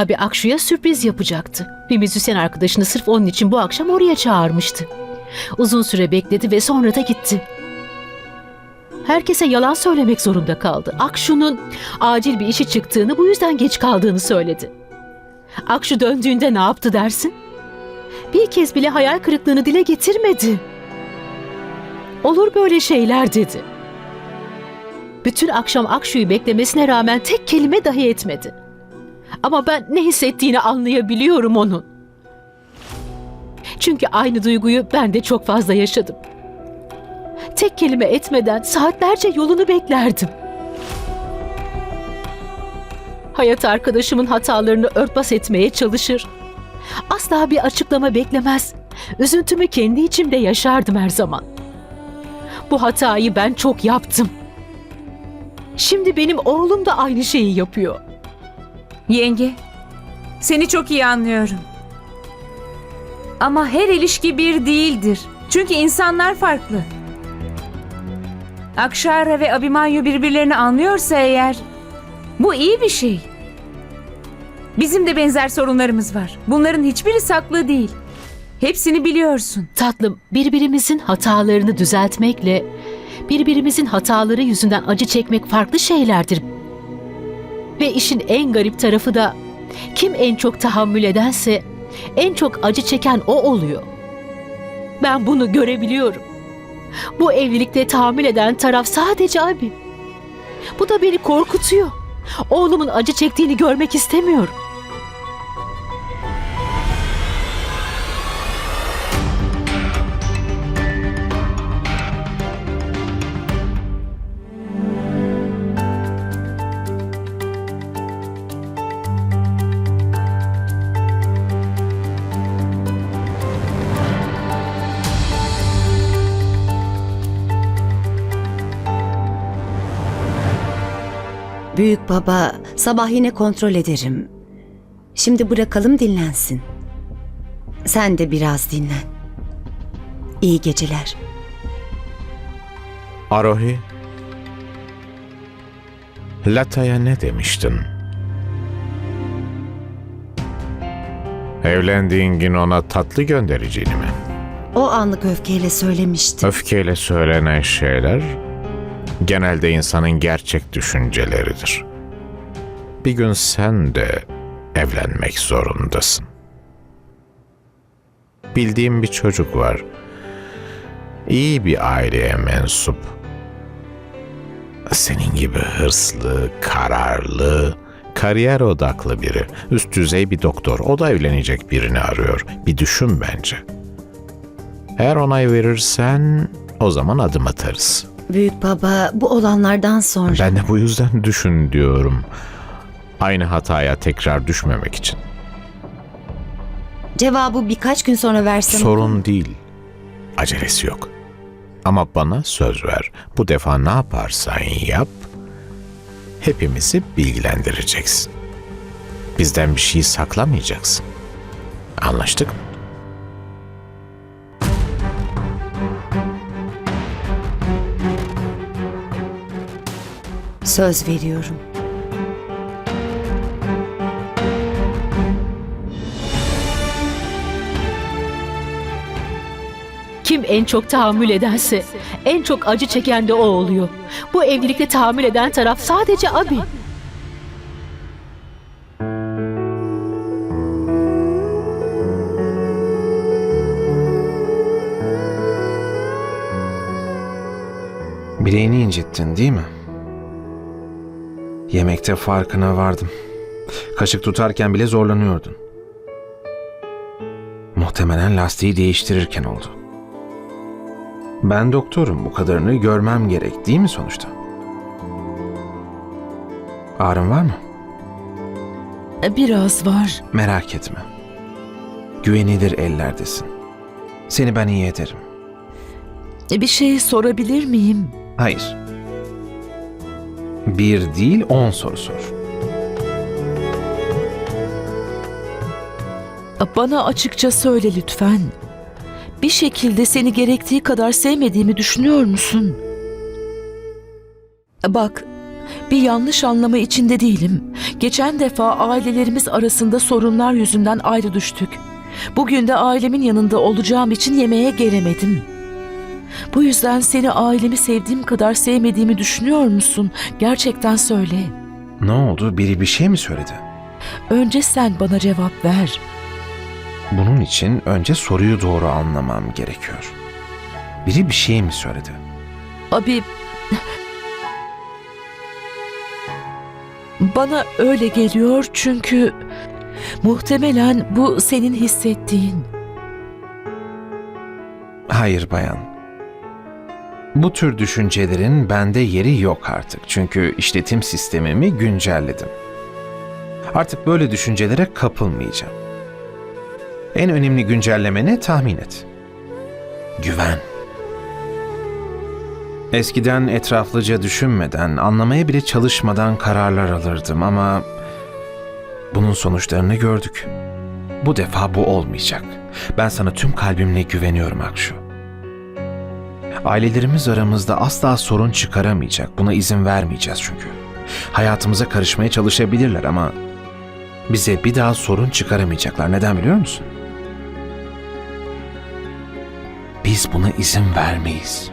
Abi Akşu'ya sürpriz yapacaktı. Bir müzisyen arkadaşını sırf onun için bu akşam oraya çağırmıştı. Uzun süre bekledi ve sonra da gitti. Herkese yalan söylemek zorunda kaldı. Akşu'nun acil bir işi çıktığını bu yüzden geç kaldığını söyledi. Akşu döndüğünde ne yaptı dersin? Bir kez bile hayal kırıklığını dile getirmedi. Olur böyle şeyler dedi. Bütün akşam Akşu'yu beklemesine rağmen tek kelime dahi etmedi. Ama ben ne hissettiğini anlayabiliyorum onun. Çünkü aynı duyguyu ben de çok fazla yaşadım. Tek kelime etmeden saatlerce yolunu beklerdim. Hayat arkadaşımın hatalarını örtbas etmeye çalışır. Asla bir açıklama beklemez. Üzüntümü kendi içimde yaşardım her zaman. Bu hatayı ben çok yaptım. Şimdi benim oğlum da aynı şeyi yapıyor. Yenge, seni çok iyi anlıyorum. Ama her ilişki bir değildir. Çünkü insanlar farklı. Akşara ve Abimanyu birbirlerini anlıyorsa eğer, bu iyi bir şey. Bizim de benzer sorunlarımız var. Bunların hiçbiri saklı değil. Hepsini biliyorsun. Tatlım, birbirimizin hatalarını düzeltmekle birbirimizin hataları yüzünden acı çekmek farklı şeylerdir. Ve işin en garip tarafı da kim en çok tahammül edense en çok acı çeken o oluyor. Ben bunu görebiliyorum. Bu evlilikte tahammül eden taraf sadece abi. Bu da beni korkutuyor. Oğlumun acı çektiğini görmek istemiyorum. Büyük baba, sabah yine kontrol ederim. Şimdi bırakalım dinlensin. Sen de biraz dinlen. İyi geceler. Arohi, Lata'ya ne demiştin? Evlendiğin gün ona tatlı göndereceğini mi? O anlık öfkeyle söylemişti. Öfkeyle söylenen şeyler genelde insanın gerçek düşünceleridir. Bir gün sen de evlenmek zorundasın. Bildiğim bir çocuk var. İyi bir aileye mensup. Senin gibi hırslı, kararlı, kariyer odaklı biri. Üst düzey bir doktor. O da evlenecek birini arıyor. Bir düşün bence. Eğer onay verirsen o zaman adım atarız. Büyük baba, bu olanlardan sonra... Ben de bu yüzden düşün diyorum. Aynı hataya tekrar düşmemek için. Cevabı birkaç gün sonra versem... Sorun değil. Acelesi yok. Ama bana söz ver. Bu defa ne yaparsan yap, hepimizi bilgilendireceksin. Bizden bir şey saklamayacaksın. Anlaştık mı? Söz veriyorum. Kim en çok tahammül edense en çok acı çeken de o oluyor. Bu evlilikte tahammül eden taraf sadece abi. Bileğini incittin değil mi? Yemekte farkına vardım. Kaşık tutarken bile zorlanıyordun. Muhtemelen lastiği değiştirirken oldu. Ben doktorum bu kadarını görmem gerek değil mi sonuçta? Ağrın var mı? Biraz var. Merak etme. Güvenilir ellerdesin. Seni ben iyi ederim. Bir şey sorabilir miyim? Hayır. Bir değil on soru sor. Bana açıkça söyle lütfen. Bir şekilde seni gerektiği kadar sevmediğimi düşünüyor musun? Bak, bir yanlış anlama içinde değilim. Geçen defa ailelerimiz arasında sorunlar yüzünden ayrı düştük. Bugün de ailemin yanında olacağım için yemeğe gelemedim. Bu yüzden seni ailemi sevdiğim kadar sevmediğimi düşünüyor musun? Gerçekten söyle. Ne oldu? Biri bir şey mi söyledi? Önce sen bana cevap ver. Bunun için önce soruyu doğru anlamam gerekiyor. Biri bir şey mi söyledi? Abi bana öyle geliyor çünkü muhtemelen bu senin hissettiğin. Hayır bayan. Bu tür düşüncelerin bende yeri yok artık. Çünkü işletim sistemimi güncelledim. Artık böyle düşüncelere kapılmayacağım. En önemli güncelleme ne tahmin et. Güven. Eskiden etraflıca düşünmeden, anlamaya bile çalışmadan kararlar alırdım ama bunun sonuçlarını gördük. Bu defa bu olmayacak. Ben sana tüm kalbimle güveniyorum Akşu. Ailelerimiz aramızda asla sorun çıkaramayacak. Buna izin vermeyeceğiz çünkü. Hayatımıza karışmaya çalışabilirler ama bize bir daha sorun çıkaramayacaklar. Neden biliyor musun? Biz buna izin vermeyiz.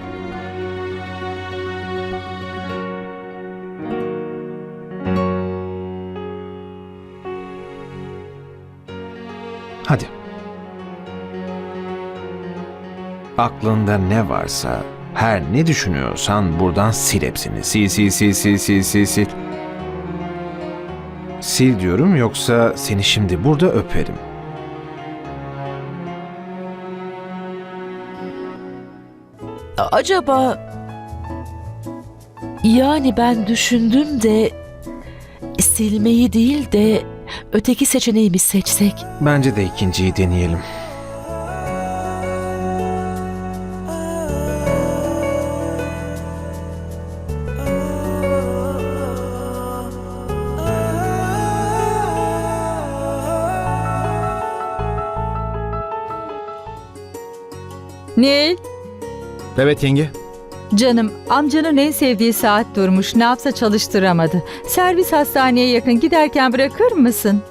Hadi. Aklında ne varsa, her ne düşünüyorsan buradan sil hepsini. Sil, sil, sil, sil, sil, sil, sil. Sil diyorum yoksa seni şimdi burada öperim. Acaba yani ben düşündüm de silmeyi değil de öteki seçeneği mi seçsek? Bence de ikinciyi deneyelim. Nil, Evet yenge. canım amcanın en sevdiği saat durmuş. Ne yapsa çalıştıramadı. Servis hastaneye yakın giderken bırakır mısın?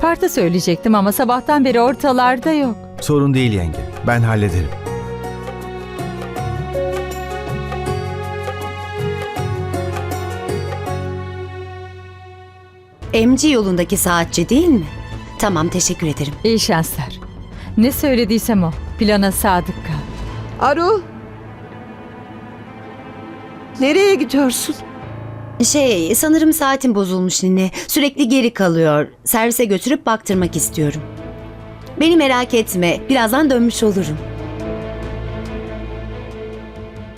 Parta söyleyecektim ama sabahtan beri ortalarda yok. Sorun değil yenge. Ben hallederim. MC yolundaki saatçi değil mi? Tamam teşekkür ederim. İyi şanslar. Ne söylediysem o. Plana sadık kal. Aru. Nereye gidiyorsun? Şey sanırım saatim bozulmuş Nine. Sürekli geri kalıyor. Servise götürüp baktırmak istiyorum. Beni merak etme. Birazdan dönmüş olurum.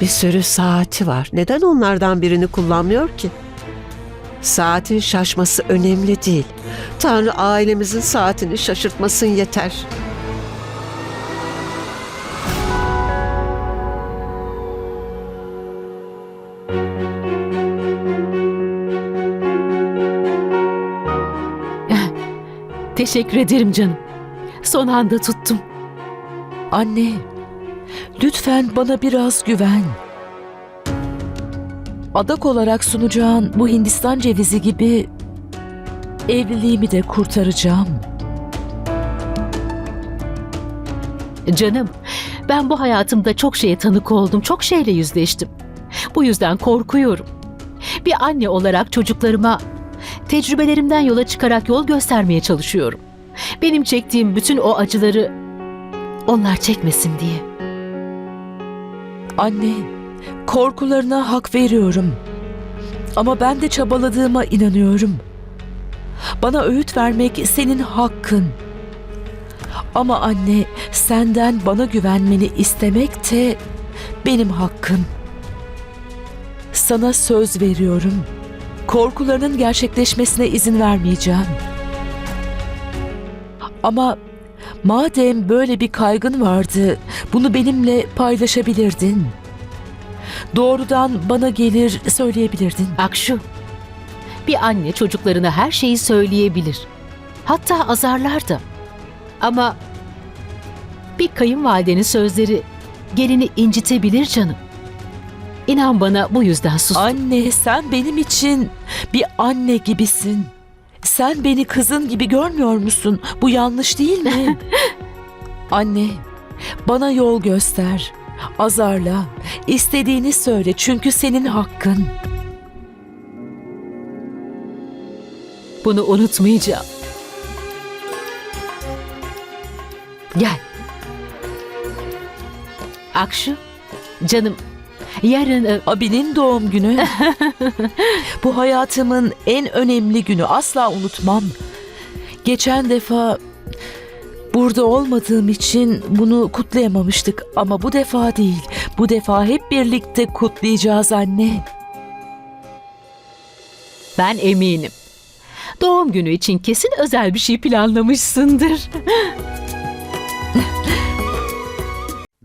Bir sürü saati var. Neden onlardan birini kullanmıyor ki? Saatin şaşması önemli değil. Tanrı ailemizin saatini şaşırtmasın yeter. Teşekkür ederim canım. Son anda tuttum. Anne, lütfen bana biraz güven. Adak olarak sunacağın bu Hindistan cevizi gibi evliliğimi de kurtaracağım. Canım, ben bu hayatımda çok şeye tanık oldum, çok şeyle yüzleştim. Bu yüzden korkuyorum. Bir anne olarak çocuklarıma tecrübelerimden yola çıkarak yol göstermeye çalışıyorum. Benim çektiğim bütün o acıları onlar çekmesin diye. Anne, korkularına hak veriyorum. Ama ben de çabaladığıma inanıyorum. Bana öğüt vermek senin hakkın. Ama anne, senden bana güvenmeni istemek de benim hakkım. Sana söz veriyorum. Korkularının gerçekleşmesine izin vermeyeceğim. Ama madem böyle bir kaygın vardı, bunu benimle paylaşabilirdin. Doğrudan bana gelir söyleyebilirdin. Akşu, bir anne çocuklarına her şeyi söyleyebilir. Hatta azarlar da. Ama bir kayınvalidenin sözleri gelini incitebilir canım. İnan bana bu yüzden sustum. Anne sen benim için bir anne gibisin. Sen beni kızın gibi görmüyor musun? Bu yanlış değil mi? Anne, bana yol göster. Azarla. İstediğini söyle çünkü senin hakkın. Bunu unutmayacağım. Gel. Akşu, canım. Yarın e, Abinin doğum günü. Bu hayatımın en önemli günü. Asla unutmam. Geçen defa burada olmadığım için bunu kutlayamamıştık ama bu defa değil. Bu defa hep birlikte kutlayacağız anne. ben eminim. Doğum günü için kesin özel bir şey planlamışsındır.